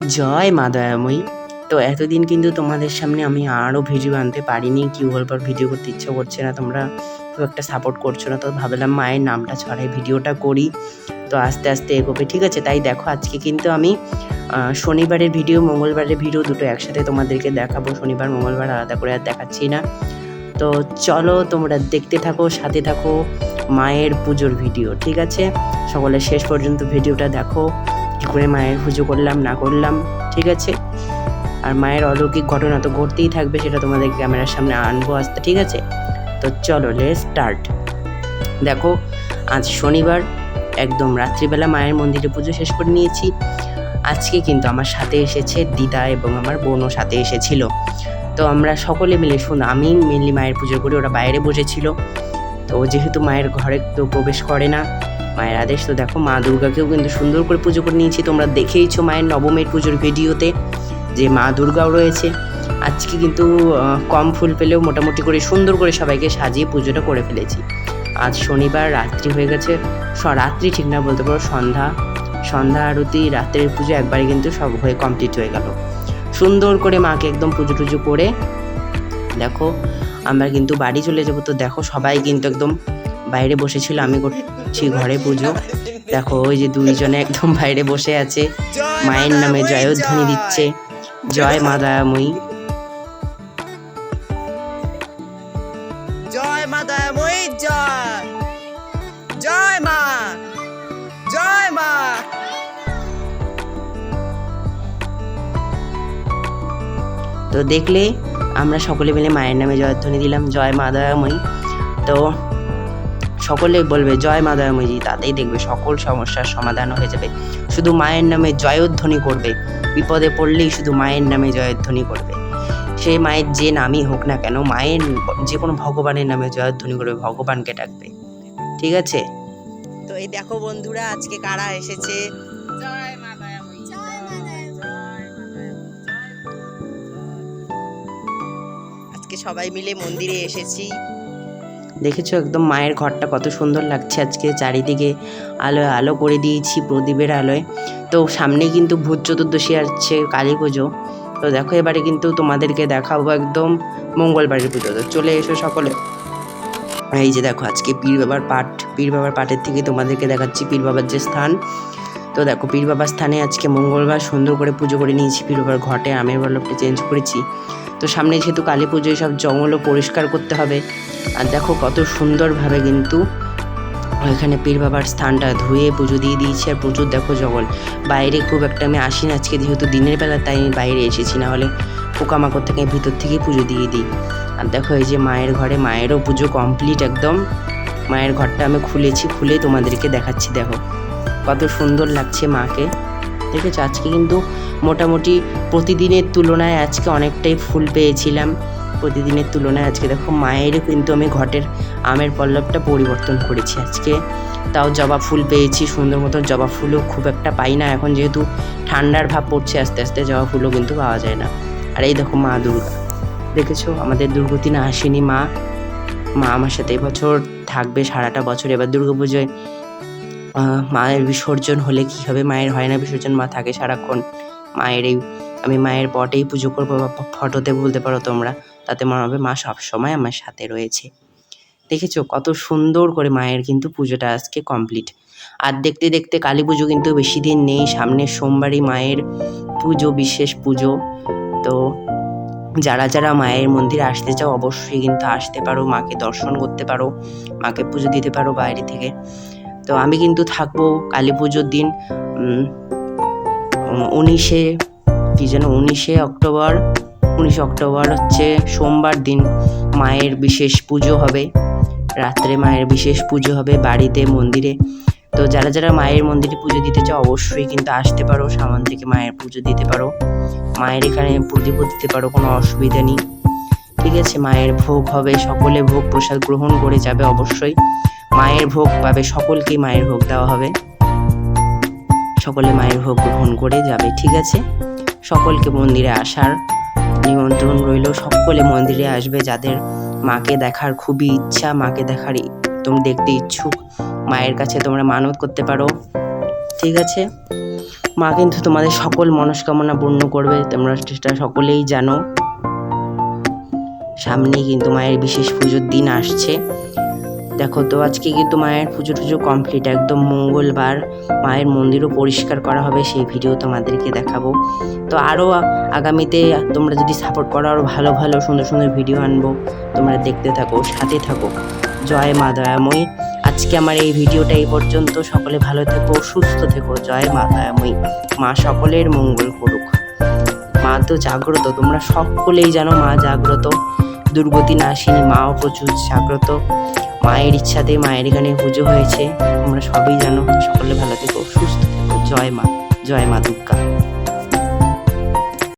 জয় মা দয়াময়ী। তো এতদিন কিন্তু তোমাদের সামনে আমি আরও ভিডিও আনতে পারিনি, কি বলবার ভিডিও করতে ইচ্ছা করছে না, তোমরা খুব একটা সাপোর্ট করছ না, তো ভাবলাম মায়ের নামটা ছড়াই ভিডিওটা করি। তো আস্তে আস্তে এগোবে, ঠিক আছে? তাই দেখো, আজকে কিন্তু আমি শনিবারের ভিডিও, মঙ্গলবারের ভিডিও দুটো একসাথে তোমাদেরকে দেখাবো। শনিবার, মঙ্গলবার আলাদা করে আর দেখাচ্ছি না। তো চলো, তোমরা দেখতে থাকো, সাথে থাকো মায়ের পুজোর ভিডিও, ঠিক আছে? সকলে শেষ পর্যন্ত ভিডিওটা দেখো। কী করে মায়ের পুজো করলাম, না করলাম, ঠিক আছে? আর মায়ের অলৌকিক ঘটনা তো ঘটতেই থাকবে, সেটা তোমাদের ক্যামেরার সামনে আনব আসতে, ঠিক আছে? তো চলো লে স্টার্ট দেখো, আজ শনিবার, একদম রাত্রিবেলা মায়ের মন্দিরে পুজো শেষ করে নিয়েছি। আজকে কিন্তু আমার সাথে এসেছে দিদা এবং আমার বোনও সাথে এসেছিল। তো আমরা সকলে মিলে, শুন, আমি মেনলি মায়ের পুজো করি, ওরা বাইরে বসেছিল। তো যেহেতু মায়ের ঘরে তো প্রবেশ করে না মায়ের আদেশ। তো দেখো, মা দুর্গাকেও কিন্তু সুন্দর করে পুজো করে নিয়েছি। তোমরা দেখেইছো মায়ের নবমীর পুজোর ভিডিওতে যে মা দুর্গাও রয়েছে। আজকে কিন্তু কম ফুল পেলেও মোটামুটি করে সুন্দর করে সবাইকে সাজিয়ে পুজোটা করে ফেলেছি। আজ শনিবার, রাত্রি হয়ে গেছে। রাত্রি ঠিক না বলতে পারো, সন্ধ্যা। সন্ধ্যা, আরতি, রাত্রের পুজো একবারে কিন্তু সব হয়ে কমপ্লিট হয়ে গেল। সুন্দর করে মাকে একদম পুজো টুজো করে, দেখো, আমরা কিন্তু বাড়ি চলে যাব। তো দেখো, সবাই কিন্তু একদম বাইরে বসেছিল, আমি করছি ঘরে পুজো। দেখো ওই যে দুইজনে একদম বাইরে বসে আছে। মায়ের নামে জয়ধ্বনি দিচ্ছে। জয় মা দয়াময়ী। জয় মা দয়াময়ী জয়। জয় মা। জয় মা। তো দেখলে আমরা সকলে মিলে মায়ের নামে জয়ধ্বনি দিলাম। জয় মা দয়াময়ী। তো সকলে বলবে জয় মা দয়াময়ী তাতেই দেখবে সকল সমস্যার সমাধান হয়ে যাবে। শুধু মায়ের নামে জয়ধ্বনি করবে বিপদে পড়লেই শুধু মায়ের নামে জয়ধ্বনি করবে। সেই মায়ের যে নামই হোক না কেন মায়ের যে কোনো ভগবানের নামে জয়ধ্বনি করবে ভগবানকে ডাকবে। ঠিক আছে? তো এই দেখো বন্ধুরা আজকে কারা এসেছে? জয় মা জয় মা আজকে সবাই মিলে মন্দিরে এসেছি। দেখেছ একদম মায়ের ঘরটা কত সুন্দর লাগছে আজকে, চারিদিকে আলোয় আলো করে দিয়েছি প্রদীপের আলোয়। তো সামনে কিন্তু ভূত চতুর্দশী আসছে, কালী পুজো। তো দেখো এবারে কিন্তু তোমাদেরকে দেখাবো একদম মঙ্গলবারের পুজো। তো চলে এসো সকলে। এই যে দেখো আজকে পীর বাবার পাঠ, পীর বাবার পাঠের থেকে তোমাদেরকে দেখাচ্ছি পীর বাবার যে স্থান। তো দেখো পীর বাবার স্থানে আজকে মঙ্গলবার সুন্দর করে পুজো করে নিয়েছি, পীর বাবার ঘটে আমের বল্লভটা চেঞ্জ করেছি। তো সামনে যেহেতু কালী পুজোয় সব জঙ্গলও পরিষ্কার করতে হবে। আর দেখো কত সুন্দরভাবে কিন্তু ওইখানে পীর বাবার স্থানটা ধুয়ে পুজো দিয়ে দিয়েছি আর প্রচুর দেখো জঙ্গল বাইরে খুব একটা আমি আসি না, আজকে যেহেতু দিনের বেলা, তাই আমি বাইরে এসেছি, না হলে পোকামাকড় থেকে ভিতর থেকে পুজো দিয়ে দিই। আর দেখো এই যে মায়ের ঘরে, মায়েরও পুজো কমপ্লিট একদম। মায়ের ঘরটা আমি খুলেছি, খুলে তোমাদেরকে দেখাচ্ছি, দেখো। কত সুন্দর লাগছে মাকে। দেখেছ? আজকে কিন্তু মোটামুটি প্রতিদিনের তুলনায় আজকে অনেকটাই ফুল পেয়েছিলাম। প্রতিদিনের তুলনায় আজকে দেখো মায়েরও কিন্তু আমি ঘটের আমের পল্লবটা পরিবর্তন করেছি। আজকে তাও জবা ফুল পেয়েছি সুন্দর মতন জবা ফুলও খুব একটা পাই না। এখন যেহেতু ঠান্ডার ভাব পড়ছে আস্তে আস্তে জবা ফুলও কিন্তু পাওয়া যায় না। আর এই দেখো মা দুর্গা। দেখেছ? আমাদের দুর্গতিনা আসেনি মা। মা আমার সাথে এবছর থাকবে সারাটা বছর। এবার দুর্গাপুজোয় আহ, মায়ের বিসর্জন হলে কী হবে? মায়ের হয় না বিসর্জন মা থাকে সারাক্ষণ মায়ের এই আমি মায়ের পটেই পুজো করব বা ফটোতে বলতে পারো তোমরা। তাতে মনে হবে মা সবসময় আমার সাথে রয়েছে। দেখেছ কত সুন্দর করে মায়ের কিন্তু পুজোটা আজকে কমপ্লিট আর দেখতে দেখতে কালী পুজো কিন্তু বেশি দিন নেই, সামনের সোমবারই মায়ের পুজো, বিশেষ পুজো। তো যারা যারা মায়ের মন্দিরে আসতে চাও অবশ্যই কিন্তু আসতে পারো, মাকে দর্শন করতে পারো, মাকে পুজো দিতে পারো বাইরে থেকে। তো আমি কিন্তু থাকব কালী পুজোর দিন উনিশে কি যেন উনিশে অক্টোবর? উনিশে অক্টোবর হচ্ছে সোমবার দিন। মায়ের বিশেষ পুজো হবে। রাত্রে মায়ের বিশেষ পুজো হবে বাড়িতে, মন্দিরে। তো যারা যারা মায়ের মন্দিরে পুজো দিতে চাও, অবশ্যই কিন্তু আসতে পারো। সামান থেকে মায়ের পুজো দিতে পারো। মায়ের এখানে প্রদীপও দিতে পারো, কোনো অসুবিধা নেই। ঠিক আছে, মায়ের ভোগ হবে, সকলে ভোগ প্রসাদ গ্রহণ করে যাবে অবশ্যই। মায়ের ভোগ পাবে, সকলকেই মায়ের ভোগ দেওয়া হবে। সকলে মায়ের ভোগ গ্রহণ করে যাবে, ঠিক আছে? সকলকে মন্দিরে আসার নিমন্ত্রণ রইল। সকলে মন্দিরে আসবে, যাদের মাকে দেখার খুবই ইচ্ছা, মাকে দেখার তুমি দেখতে ইচ্ছুক। মায়ের কাছে তোমরা মানত করতে পারো। ঠিক আছে? মা কিন্তু তোমাদের সকল মনস্কামনা পূর্ণ করবে। তোমরা সেটা সকলেই জানো। সামনেই কিন্তু মায়ের বিশেষ পুজোর দিন আসছে। দেখো তো, আজকে কিন্তু মায়ের পুজো টুজো কমপ্লিট একদম মঙ্গলবার মায়ের মন্দিরও পরিষ্কার করা হবে, সেই ভিডিও তোমাদেরকে দেখাবো। তো আরও আগামীতে তোমরা যদি সাপোর্ট করো, আরও ভালো ভালো, সুন্দর সুন্দর ভিডিও আনব, তোমরা দেখতে থাকো, সাথে থাকো। জয় মা দয়াময়ী। আজকে আমার এই ভিডিওটা এই পর্যন্ত। সকলে ভালো থেকো, সুস্থ থেকো। জয় মা দয়াময়ী। মা সকলের মঙ্গল করুক। মা তো জাগ্রত, তোমরা সকলেই জানো মা জাগ্রত। দুর্গতি নাসিনী মাও প্রচুর জাগ্রত। মায়ের ইচ্ছাতে মায়ের এখানে পুজো হয়েছে। আমরা সবই জানো। সকলে ভালো থেকো, সুস্থ থেকো। জয় মা জয় মা দুর্গা।